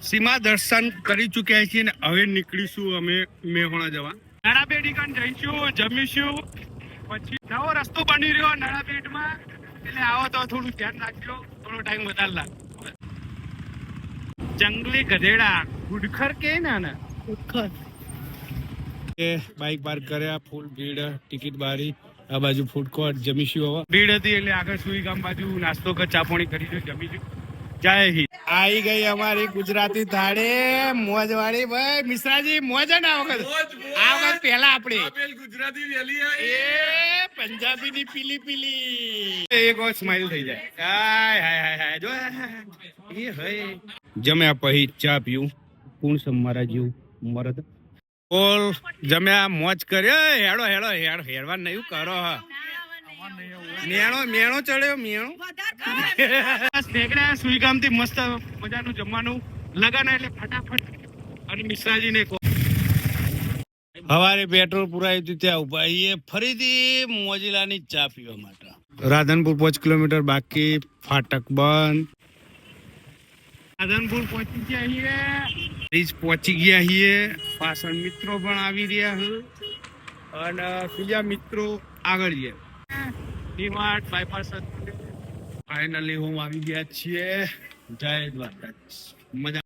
સીમા દર્શન કરી ચૂક્યા છીએ ને હવે નીકળીશું અમે મેહોણા જવા. નાણાબેડી કાન જઈશું જમીશું પછી નવો રસ્તો બની રહ્યો નાણાબેટમાં એટલે આવો તો થોડું ધ્યાન રાખજો થોડો ટાઈમ વધારે લાગે. જંગલી ગધેડા ગુડખર કે ના ગુડખર. એ બાઇક પાર્ક કર્યા ફૂલ ભીડ ટિકિટ બારી આ બાજુ ફૂડ કોર્ટ જમીશું હવે. ભીડ હતી એટલે આગળ સુઈ ગામ બાજુ નાસ્તો કર ચાપોણી કરી જમીશું. જય હિન્દ. આવી ગઈ અમારી ગુજરાતી થાળી. મોજ વાળી ભાઈ મિશ્રાજી મોજ ને આ વખત. આ વખત પેલા આપડી ગુજરાતી વેલી એ. પંજાબી ની પીલી પીલી. એક વાર સ્માઈલ થઈ જાય. હાય હાય હાય હાય. જો એ હય જમ્યા પછી ચા પીવું. કોણ સમ મારા જીવ? મરદ. બોલ જમ્યા મોજ કર્યો હેડો હેડો હેડો હેડવા નહીં કરો હા. મેણો મેણો ચડ્યો મેણો. નેકડા સુઈગામ મસ્ત મજાનું જમવાનું લગાના એટલે ફટાફટ અને મિશ્રાજી ને હવારે પેટ્રોલ પુરાયું હતું ત્યાં ઊભા છીએ ફરીથી મોજીલાની ચા પીવા માટે. રાધનપુર પાંચ કિલોમીટર બાકી ફાટક બંધ. રાધનપુર પહોંચી ગયા છીએ. બ્રિજ પહોંચી ગયા છીએ. પાછળ મિત્રો પણ આવી રહ્યા છે. અને બીજા મિત્રો આગળ જઈએ ડીમાર્ટ બાયપાસ ફાઇનલી હું આવી ગયા છીએ. જય દ્વારકા મજા